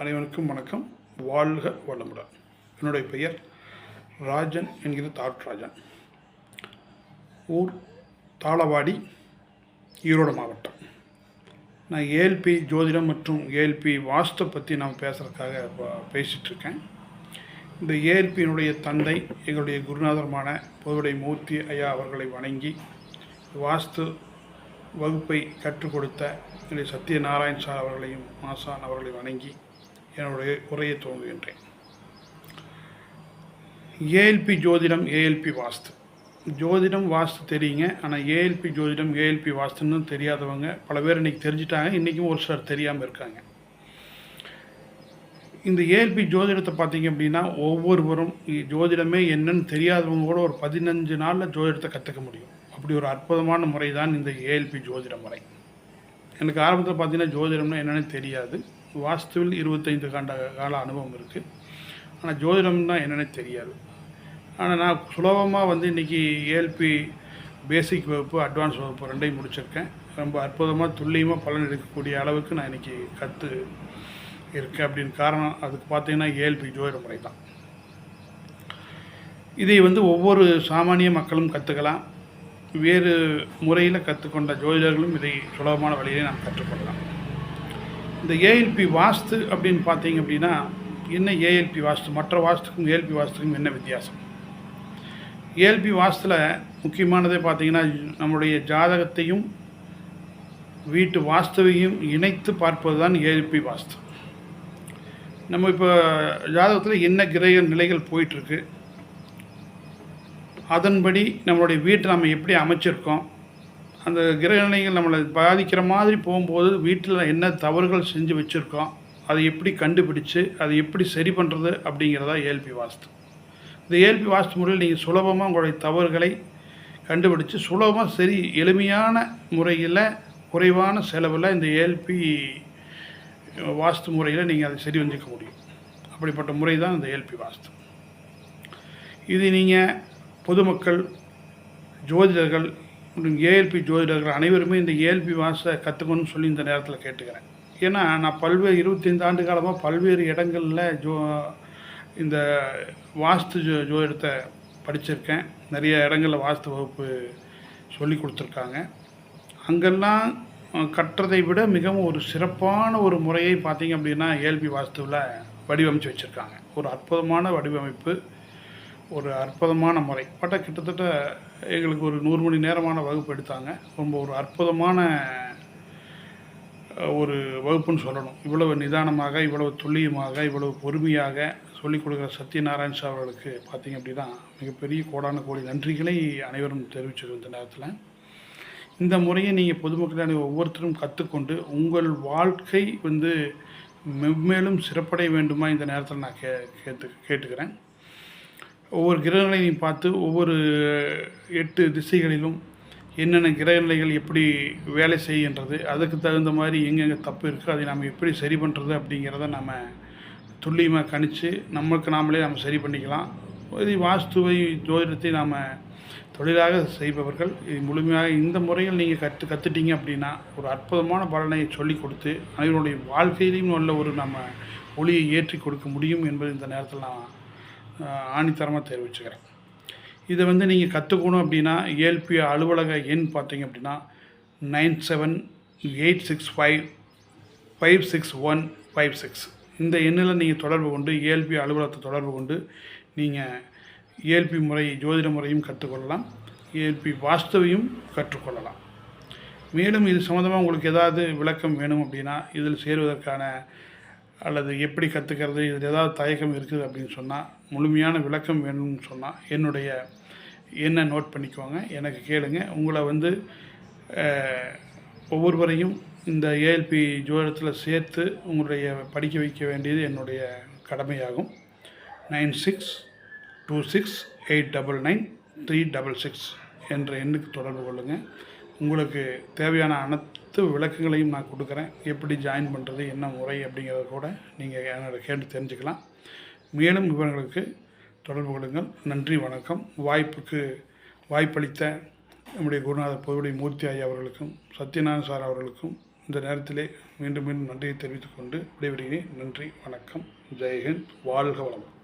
அனைவனுக்கும் வணக்கம். வாழ்க வளமுடன். என்னுடைய பெயர் ராஜன் என்கிற தாட்ராஜன். ஊர் தாளவாடி ஈரோடு மாவட்டம். நான் ஏஎல்பி ஜோதிடம் மற்றும் ஏஎல்பி வாஸ்து பற்றி நான் பேசுகிறதுக்காக பேசிகிட்ருக்கேன் இந்த ஏஎல்பியினுடைய தந்தை எங்களுடைய குருநாதருமான பொதுவுடை மூர்த்தி ஐயா அவர்களை வணங்கி வாஸ்து வகுப்பை கற்றுக் கொடுத்த என்னுடைய சத்யநாராயண் சார் அவர்களையும் மாசான் அவர்களை வணங்கி என்னுடைய உரையை துவங்குகின்றேன். ஏஎல்பி ஜோதிடம் ஏஎல்பி வாஸ்து. ஜோதிடம் வாஸ்து தெரியுங்க. ஆனால் ஏஎல்பி ஜோதிடம் ஏஎல்பி வாஸ்துன்னு தெரியாதவங்க பல பேர் இன்றைக்கி தெரிஞ்சிட்டாங்க. இன்றைக்கும் ஒரு சிலர் தெரியாமல் இருக்காங்க. இந்த ஏஎல்பி ஜோதிடத்தை பார்த்தீங்க அப்படின்னா ஒவ்வொருவரும் ஜோதிடமே என்னன்னு தெரியாதவங்க கூட ஒரு பதினஞ்சு நாளில் ஜோதிடத்தை கற்றுக்க முடியும். அப்படி ஒரு அற்புதமான முறை தான் இந்த ஏஎல்பி ஜோதிட முறை. எனக்கு ஆரம்பத்தில் பார்த்தீங்கன்னா ஜோதிடம்னா என்னென்னு தெரியாது. வாஸ்துவில் இருபத்தைந்து காண்ட கால அனுபவம் இருக்குது ஆனால் ஜோதிடம்னா என்னென்னு தெரியாது. ஆனால் நான் சுலபமாக வந்து இன்றைக்கி ஏஎல்பி பேசிக் வகுப்பு அட்வான்ஸ் வகுப்பு ரெண்டையும் முடிச்சிருக்கேன். ரொம்ப அற்புதமாக துல்லியமாக பலன் எடுக்கக்கூடிய அளவுக்கு நான் இன்றைக்கி கற்று இருக்கேன் அப்படின்னு காரணம் அதுக்கு பார்த்தீங்கன்னா ஏஎல்பி ஜோதிட முறை தான். இதை வந்து ஒவ்வொரு சாமானிய மக்களும் கற்றுக்கலாம் வேறு முறையில் கற்றுக்கொண்ட ஜோதிடர்களும் இதை சுலபமான வழியிலே நாம் கற்றுக்கொள்ளலாம். இந்த ஏஎல்பி வாஸ்து அப்படின்னு பார்த்தீங்க அப்படின்னா என்ன ஏஎல்பி வாஸ்து? மற்ற வாஸ்துக்கும் ஏஎல்பி வாஸ்துக்கும் என்ன வித்தியாசம்? ஏஎல்பி வாஸ்தில் முக்கியமானதே பார்த்தீங்கன்னா நம்முடைய ஜாதகத்தையும் வீட்டு வாஸ்துவையும் இணைத்து பார்ப்பது தான் ஏஎல்பி வாஸ்து. நம்ம இப்போ ஜாதகத்தில் என்ன கிரக நிலைகள் போயிட்டுருக்கு அதன்படி நம்மளுடைய வீட்டை நம்ம எப்படி அமைச்சிருக்கோம்? அந்த கிரகணிகள் நம்மளை பாதிக்கிற மாதிரி போகும்போது வீட்டில் என்ன தவறுகள் செஞ்சு வச்சுருக்கோம் அதை எப்படி கண்டுபிடிச்சு அதை எப்படி சரி பண்ணுறது அப்படிங்கிறதா ஏல்பி வாஸ்து. இந்த ஏல்பி வாஸ்து முறையில் நீங்கள் சுலபமாக உங்களுடைய தவறுகளை கண்டுபிடிச்சு சுலபமாக சரி எளிமையான முறையில் குறைவான செலவில் இந்த ஏல்பி வாஸ்து முறையில் நீங்கள் அதை சரி வந்துக்க முடியும். அப்படிப்பட்ட முறை தான் இந்த ஏல்பி வாஸ்து. இது நீங்கள் பொதுமக்கள் ஜோதிடர்கள் மற்றும் ஏஎல்பி ஜோதிடர்கள் அனைவருமே இந்த ஏஎல்பி வாசை கற்றுக்கணும்னு சொல்லி இந்த நேரத்தில் கேட்டுக்கிறேன். ஏன்னா நான் பல்வேறு இருபத்தைந்து ஆண்டு காலமாக பல்வேறு இடங்களில் ஜோ இந்த வாஸ்து ஜோ ஜோதிடத்தை படிச்சிருக்கேன். நிறைய இடங்களில் வாஸ்து வகுப்பு சொல்லி கொடுத்துருக்காங்க. அங்கெல்லாம் கட்டுறதை விட மிகவும் ஒரு சிறப்பான ஒரு முறையை பார்த்தீங்க அப்படின்னா ஏஎல்பி வாஸ்துவில் வடிவமைச்சு வச்சுருக்காங்க. ஒரு அற்புதமான வடிவமைப்பு. ஒரு அற்புதமான முறை. பட்ட கிட்டத்தட்ட எங்களுக்கு ஒரு நூறு மணி நேரமான வகுப்பு எடுத்தாங்க. ரொம்ப ஒரு அற்புதமான ஒரு வகுப்புன்னு சொல்லணும். இவ்வளவு நிதானமாக இவ்வளவு துல்லியமாக இவ்வளவு பொறுமையாக சொல்லிக் கொடுக்குற சத்யநாராயண் சார் அவர்களுக்கு பார்த்தீங்க அப்படின்னா மிகப்பெரிய கோடான கோடி நன்றிகளை அனைவரும் தெரிவிச்சிருக்கும் இந்த நேரத்தில். இந்த முறையை நீங்கள் பொதுமக்களான ஒவ்வொருத்தரும் கற்றுக்கொண்டு உங்கள் வாழ்க்கை வந்து மென்மேலும் சிறப்படைய வேண்டுமா? இந்த நேரத்தில் நான் கே கேட்டு கேட்டுக்கிறேன். ஒவ்வொரு கிரகங்களையும் பார்த்து ஒவ்வொரு எட்டு திசைகளிலும் என்னென்ன கிரகநிலைகள் எப்படி வேலை செய்கின்றது அதுக்கு தகுந்த மாதிரி எங்கெங்கே தப்பு இருக்குது அதை நாம் எப்படி சரி பண்ணுறது அப்படிங்கிறத நம்ம துல்லியமாக கணித்து நம்மளுக்கு நாமளே நம்ம சரி பண்ணிக்கலாம். இது வாஸ்துவை ஜோதிடத்தை நாம் தொழிலாக செய்பவர்கள் இது முழுமையாக இந்த முறையில் நீங்கள் கற்று கற்றுட்டீங்க அப்படின்னா ஒரு அற்புதமான பலனை சொல்லிக் கொடுத்து அனைவருடைய வாழ்க்கையிலையும் உள்ள ஒரு நம்ம ஒளியை ஏற்றி கொடுக்க முடியும் என்பது இந்த நேரத்தில் நான் ஆணித்தரமாக தெரிவிச்சுக்கிறேன் இதை வந்து நீங்கள் கற்றுக்கணும் அப்படின்னா ஏஎல்பி அலுவலக எண் பார்த்தீங்க அப்படின்னா nine seven eight six five five six one five six இந்த எண்ணில் நீங்கள் தொடர்பு கொண்டு ஏஎல்பி அலுவலகத்தை தொடர்பு கொண்டு நீங்கள் ஏஎல்பி முறை ஜோதிட முறையும் கற்றுக்கொள்ளலாம். ஏஎல்பி வாஸ்துவையும் கற்றுக்கொள்ளலாம். மேலும் இது சம்மந்தமாக உங்களுக்கு ஏதாவது விளக்கம் வேணும் அப்படின்னா இதில் சேருவதற்கான அல்லது எப்படி கற்றுக்கிறது இதில் ஏதாவது தயக்கம் இருக்குது அப்படின்னு சொன்னால் முழுமையான விளக்கம் வேணும்னு சொன்னால் என்னுடைய எண்ணை நோட் பண்ணிக்கோங்க எனக்கு கேளுங்க. உங்களை வந்து ஒவ்வொருவரையும் இந்த ஏஎல்பி ஜோதத்தில் சேர்த்து உங்களுடைய படிக்க வைக்க வேண்டியது என்னுடைய கடமையாகும். Nine six two six eight double nine three double six என்ற எண்ணுக்கு தொடர்பு கொள்ளுங்கள் உங்களுக்கு தேவையான அனைத்து விளக்கங்களையும் நான் கொடுக்குறேன். எப்படி ஜாயின் பண்ணுறது என்ன முறை அப்படிங்கிறத கூட நீங்கள் என்னோட கேட்டு தெரிஞ்சுக்கலாம். மேலும் விவரங்களுக்கு தொடர்பு கொள்ளுங்கள். நன்றி வணக்கம். வாய்ப்புக்கு வாய்ப்பளித்த நம்முடைய குருநாதர் பொதுவுடைய மூர்த்தி ஐயா அவர்களுக்கும் சத்யநாராயண சார் அவர்களுக்கும் இந்த நேரத்திலே மீண்டும் மீண்டும் நன்றியை தெரிவித்துக்கொண்டு விடைபெறுகிறேன். நன்றி வணக்கம். ஜெயஹிந்த். வாழ்க வளமுடன்.